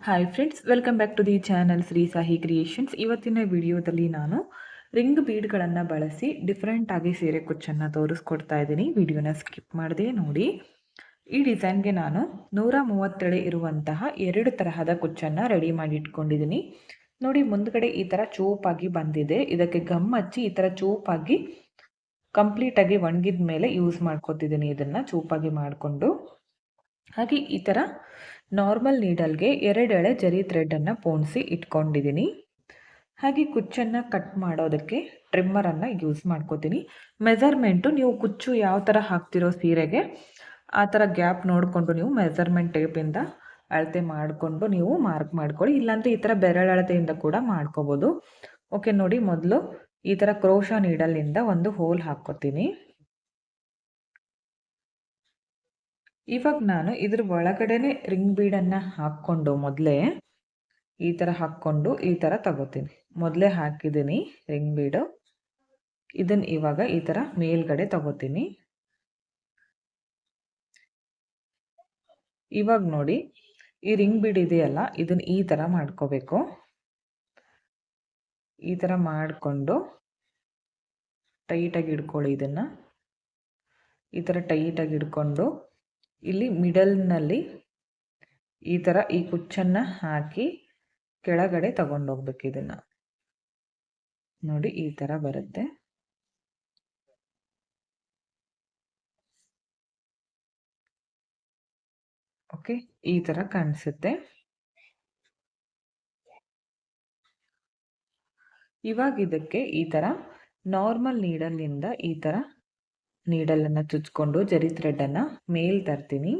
Hi friends welcome back to the channel Shri Sahi Creations ಇವತ್ತಿನ ವಿಡಿಯೋದಲ್ಲಿ ನಾನು ring ಬೀಡ್ಗಳನ್ನು ಬಳಸಿ ಡಿಫ್ರೆಂಟ್ ಆಗಿ ಸೀರೆ ಕುಚ್ಚನ್ನು ತೋರಿಸ್ಕೊಡ್ತಾ ಇದ್ದೀನಿ. ವಿಡಿಯೋನ ಸ್ಕಿಪ್ ಮಾಡದೆ ನೋಡಿ. ಈ ಡಿಸೈನ್ಗೆ ನಾನು ನೂರ ಮೂವತ್ತೆಳೆ ಇರುವಂತಹ ಎರಡು ತರಹದ ಕುಚ್ಚನ್ನು ರೆಡಿ ಮಾಡಿ ಇಟ್ಕೊಂಡಿದ್ದೀನಿ ನೋಡಿ, ಮುಂದ್ಗಡೆ ಈ ಥರ ಚೂಪಾಗಿ ಬಂದಿದೆ. ಇದಕ್ಕೆ ಗಮ್ ಹಚ್ಚಿ ಈ ಥರ ಚೂಪಾಗಿ ಕಂಪ್ಲೀಟಾಗಿ ಒಣಗಿದ ಮೇಲೆ ಯೂಸ್ ಮಾಡ್ಕೊತಿದ್ದೀನಿ ಇದನ್ನು ಚೂಪಾಗಿ ಮಾಡಿಕೊಂಡು. ಹಾಗೆ ಈ ಥರ ನಾರ್ಮಲ್ ನೀಡಲ್ಗೆ ಎರಡೆಳೆ ಜರಿ ಥ್ರೆಡನ್ನು ಪೋಣಿಸಿ ಇಟ್ಕೊಂಡಿದ್ದೀನಿ. ಹಾಗೆ ಕುಚ್ಚನ್ನು ಕಟ್ ಮಾಡೋದಕ್ಕೆ ಟ್ರಿಮ್ಮರನ್ನು ಯೂಸ್ ಮಾಡ್ಕೋತೀನಿ. ಮೆಜರ್ಮೆಂಟು ನೀವು ಕುಚ್ಚು ಯಾವ ಥರ ಹಾಕ್ತಿರೋ ಸೀರೆಗೆ ಆ ಥರ ಗ್ಯಾಪ್ ನೋಡಿಕೊಂಡು ನೀವು ಮೆಜರ್ಮೆಂಟ್ ಟೇಪಿಂದ ಅಳತೆ ಮಾಡಿಕೊಂಡು ನೀವು ಮಾರ್ಕ್ ಮಾಡ್ಕೊಳ್ಳಿ. ಇಲ್ಲಾಂದರೆ ಈ ಥರ ಬೆರಳಳತೆಯಿಂದ ಕೂಡ ಮಾಡ್ಕೋಬೋದು. ಓಕೆ, ನೋಡಿ ಮೊದಲು ಈ ಥರ ಕ್ರೋಶ ನೀಡಲಿಂದ ಒಂದು ಹೋಲ್ ಹಾಕ್ಕೋತೀನಿ. ಇವಾಗ ನಾನು ಇದ್ರ ಒಳಗಡೆನೆ ರಿಂಗ್ ಬೀಡನ್ನು ಹಾಕ್ಕೊಂಡು ಮೊದಲೇ ಈ ಥರ ಹಾಕ್ಕೊಂಡು ಈ ಥರ ತಗೋತೀನಿ. ಮೊದಲೇ ಹಾಕಿದ್ದೀನಿ ರಿಂಗ್ ಬೀಡು ಇದನ್ನು ಇವಾಗ ಈ ಥರ ಮೇಲ್ಗಡೆ ತಗೋತೀನಿ. ಇವಾಗ ನೋಡಿ, ಈ ರಿಂಗ್ ಬೀಡ್ ಇದೆಯಲ್ಲ ಇದನ್ನು ಈ ಥರ ಮಾಡ್ಕೋಬೇಕು. ಈ ಥರ ಮಾಡಿಕೊಂಡು ಟೈಟಾಗಿ ಇಡ್ಕೊಳ್ಳಿ ಇದನ್ನು. ಈ ಥರ ಟೈಟಾಗಿ ಇಡ್ಕೊಂಡು ಇಲ್ಲಿ ಮಿಡಲ್ನಲ್ಲಿ ಈ ಥರ ಈ ಕುಚ್ಚನ್ನು ಹಾಕಿ ಕೆಳಗಡೆ ತಗೊಂಡೋಗ್ಬೇಕು ಇದನ್ನು. ನೋಡಿ ಈ ಥರ ಬರುತ್ತೆ. ಓಕೆ, ಈ ಥರ ಕಾಣಿಸುತ್ತೆ. ಇವಾಗ ಇದಕ್ಕೆ ಈ ಥರ ನಾರ್ಮಲ್ ನೀಡಲ್ನಿಂದ ಈ ಥರ ನೀಡಲನ್ನು ಚುಚ್ಕೊಂಡು ಜರಿ ಥ್ರೆಡನ್ನು ಮೇಲ್ ತರ್ತೀನಿ.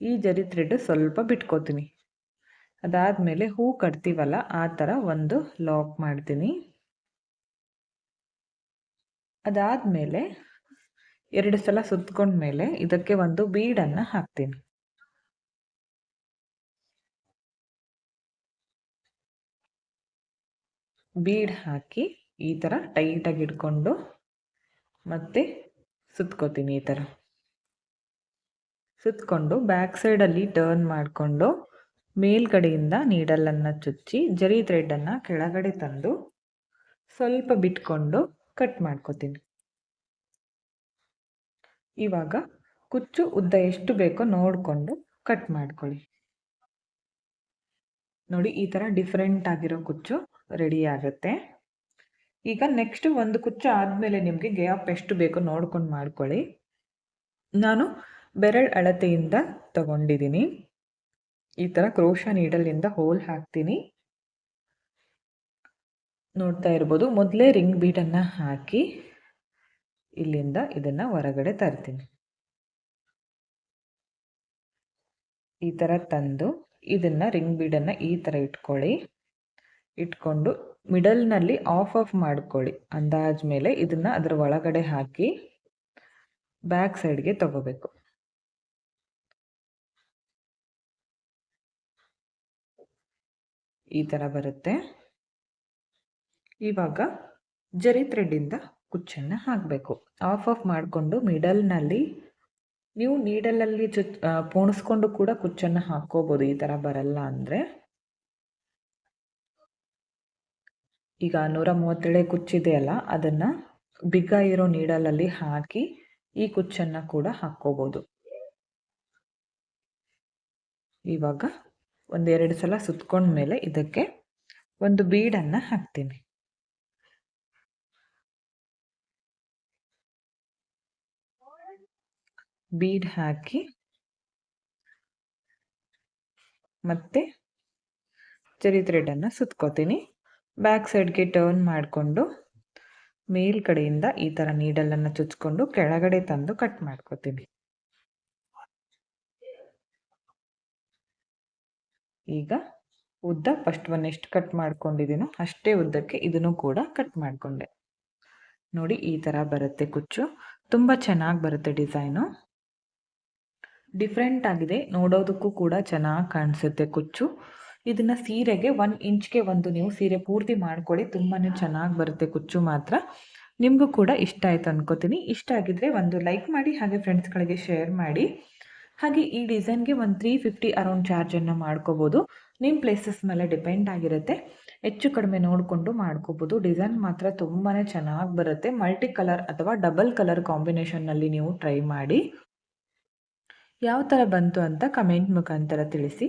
ಈ ಜರಿ ಥ್ರೆಡ್ ಸ್ವಲ್ಪ ಬಿಟ್ಕೋತೀನಿ. ಅದಾದಮೇಲೆ ಹೂ ಕಟ್ತೀವಲ್ಲ, ಆ ಥರ ಒಂದು ಲಾಕ್ ಮಾಡ್ತೀನಿ. ಅದಾದಮೇಲೆ ಎರಡು ಸಲ ಸುತ್ಕೊಂಡ್ಮೇಲೆ ಇದಕ್ಕೆ ಒಂದು ಬೀಡನ್ನು ಹಾಕ್ತೀನಿ. ಬೀಡ್ ಹಾಕಿ ಈ ಥರ ಟೈಟಾಗಿ ಇಟ್ಕೊಂಡು ಮತ್ತೆ ಸುತ್ಕೋತೀನಿ ಈ ಥರ ಸುತ್ತಕೊಂಡು ಬ್ಯಾಕ್ ಸೈಡಲ್ಲಿ ಟರ್ನ್ ಮಾಡಿಕೊಂಡು ಮೇಲ್ಗಡೆಯಿಂದ ನೀಡಲನ್ನು ಚುಚ್ಚಿ ಜರಿ ಥ್ರೆಡನ್ನು ಕೆಳಗಡೆ ತಂದು ಸ್ವಲ್ಪ ಬಿಟ್ಕೊಂಡು ಕಟ್ ಮಾಡ್ಕೋತೀನಿ. ಇವಾಗ ಕುಚ್ಚು ಉದ್ದ ಎಷ್ಟು ಬೇಕೋ ನೋಡಿಕೊಂಡು ಕಟ್ ಮಾಡ್ಕೊಳ್ಳಿ. ನೋಡಿ ಈ ಥರ ಡಿಫ್ರೆಂಟ್ ಆಗಿರೋ ಕುಚ್ಚು ರೆಡಿ ಆಗುತ್ತೆ. ಈಗ ನೆಕ್ಸ್ಟ್ ಒಂದು ಕುಚ್ಚ ಆದಮೇಲೆ ನಿಮಗೆ ಗ್ಯಾಪ್ ಎಷ್ಟು ಬೇಕೋ ನೋಡ್ಕೊಂಡು ಮಾಡ್ಕೊಳ್ಳಿ. ನಾನು ಬೆರಳ್ ಅಳತೆಯಿಂದ ತಗೊಂಡಿದ್ದೀನಿ ಈ ಥರ ಕ್ರೋಶ ನೀಡಲಿಂದ ಹೋಲ್ ಹಾಕ್ತೀನಿ. ನೋಡ್ತಾ ಇರ್ಬೋದು, ಮೊದಲೇ ರಿಂಗ್ ಬೀಟನ್ನು ಹಾಕಿ ಇಲ್ಲಿಂದ ಇದನ್ನು ಹೊರಗಡೆ ತರ್ತೀನಿ. ಈ ಥರ ತಂದು ಇದನ್ನು ರಿಂಗ್ ಬೀಡನ್ನು ಈ ಥರ ಇಟ್ಕೊಳ್ಳಿ. ಇಟ್ಕೊಂಡು ಮಿಡಲ್ನಲ್ಲಿ ಆಫ್ ಆಫ್ ಮಾಡ್ಕೊಳ್ಳಿ. ಅಂದಾಜ್ ಮೇಲೆ ಇದನ್ನು ಅದರ ಒಳಗಡೆ ಹಾಕಿ ಬ್ಯಾಕ್ ಸೈಡ್ಗೆ ತಗೋಬೇಕು. ಈ ಥರ ಬರುತ್ತೆ. ಇವಾಗ ಜರಿ ಥ್ರೆಡ್ಡಿಂದ ಕುಚ್ಚನ್ನು ಹಾಕಬೇಕು. ಆಫ್ ಆಫ್ ಮಾಡಿಕೊಂಡು ಮಿಡಲ್ನಲ್ಲಿ ನೀವು ನೀಡಲಲ್ಲಿ ಚುಚ್ ಪೋಣಿಸ್ಕೊಂಡು ಕೂಡ ಕುಚ್ಚನ್ನು ಹಾಕ್ಕೋಬೋದು. ಈ ಥರ ಬರಲ್ಲ ಅಂದರೆ. ಈಗ ನೂರ ಮೂವತ್ತೇಳೆ ಕುಚ್ಚಿದೆಯಲ್ಲ ಅದನ್ನು ಬಿಗ್ಗ ಇರೋ ನೀಡಲಲ್ಲಿ ಹಾಕಿ ಈ ಕುಚ್ಚನ್ನು ಕೂಡ ಹಾಕ್ಕೋಬೋದು. ಇವಾಗ ಒಂದೆರಡು ಸಲ ಸುತ್ಕೊಂಡ್ಮೇಲೆ ಇದಕ್ಕೆ ಒಂದು ಬೀಡನ್ನು ಹಾಕ್ತೀನಿ. ಬೀಡ್ ಹಾಕಿ ಮತ್ತೆ ಚರಿತ್ರೆಡನ್ನು ಸುತ್ಕೋತೀನಿ. ಬ್ಯಾಕ್ ಸೈಡ್ಗೆ ಟರ್ನ್ ಮಾಡಿಕೊಂಡು ಮೇಲ್ಗಡೆಯಿಂದ ಈ ಥರ ನೀಡಲನ್ನು ಚುಚ್ಕೊಂಡು ಕೆಳಗಡೆ ತಂದು ಕಟ್ ಮಾಡ್ಕೋತೀವಿ. ಈಗ ಉದ್ದ ಫಸ್ಟ್ ಒನ್ ಎಷ್ಟು ಕಟ್ ಮಾಡ್ಕೊಂಡಿದ್ದೀನೋ ಅಷ್ಟೇ ಉದ್ದಕ್ಕೆ ಇದನ್ನು ಕೂಡ ಕಟ್ ಮಾಡಿಕೊಂಡೆ. ನೋಡಿ ಈ ಥರ ಬರುತ್ತೆ ಕುಚ್ಚು. ತುಂಬ ಚೆನ್ನಾಗಿ ಬರುತ್ತೆ ಡಿಸೈನು. ಡಿಫ್ರೆಂಟ್ ಆಗಿದೆ. ನೋಡೋದಕ್ಕೂ ಕೂಡ ಚೆನ್ನಾಗಿ ಕಾಣಿಸುತ್ತೆ ಕುಚ್ಚು. ಇದನ್ನು ಸೀರೆಗೆ ಒನ್ ಇಂಚ್ಗೆ ಒಂದು ನೀವು ಸೀರೆ ಪೂರ್ತಿ ಮಾಡ್ಕೊಳ್ಳಿ ತುಂಬಾ ಚೆನ್ನಾಗಿ ಬರುತ್ತೆ ಕುಚ್ಚು ಮಾತ್ರ. ನಿಮಗೂ ಕೂಡ ಇಷ್ಟ ಆಯಿತು ಅನ್ಕೋತೀನಿ. ಇಷ್ಟ ಆಗಿದ್ರೆ ಒಂದು ಲೈಕ್ ಮಾಡಿ, ಹಾಗೆ ಫ್ರೆಂಡ್ಸ್ಗಳಿಗೆ ಶೇರ್ ಮಾಡಿ. ಹಾಗೆ ಈ ಡಿಸೈನ್ಗೆ ಒಂದು ತ್ರೀ ಫಿಫ್ಟಿ ಅರೌಂಡ್ ಚಾರ್ಜನ್ನು ಮಾಡ್ಕೋಬೋದು. ನಿಮ್ಮ ಪ್ಲೇಸಸ್ ಮೇಲೆ ಡಿಪೆಂಡ್ ಆಗಿರುತ್ತೆ. ಹೆಚ್ಚು ಕಡಿಮೆ ನೋಡಿಕೊಂಡು ಮಾಡ್ಕೋಬೋದು. ಡಿಸೈನ್ ಮಾತ್ರ ತುಂಬಾ ಚೆನ್ನಾಗಿ ಬರುತ್ತೆ. ಮಲ್ಟಿ ಕಲರ್ ಅಥವಾ ಡಬಲ್ ಕಲರ್ ಕಾಂಬಿನೇಷನ್ನಲ್ಲಿ ನೀವು ಟ್ರೈ ಮಾಡಿ. ಯಾವ ಥರ ಬಂತು ಅಂತ ಕಮೆಂಟ್ ಮುಖಾಂತರ ತಿಳಿಸಿ.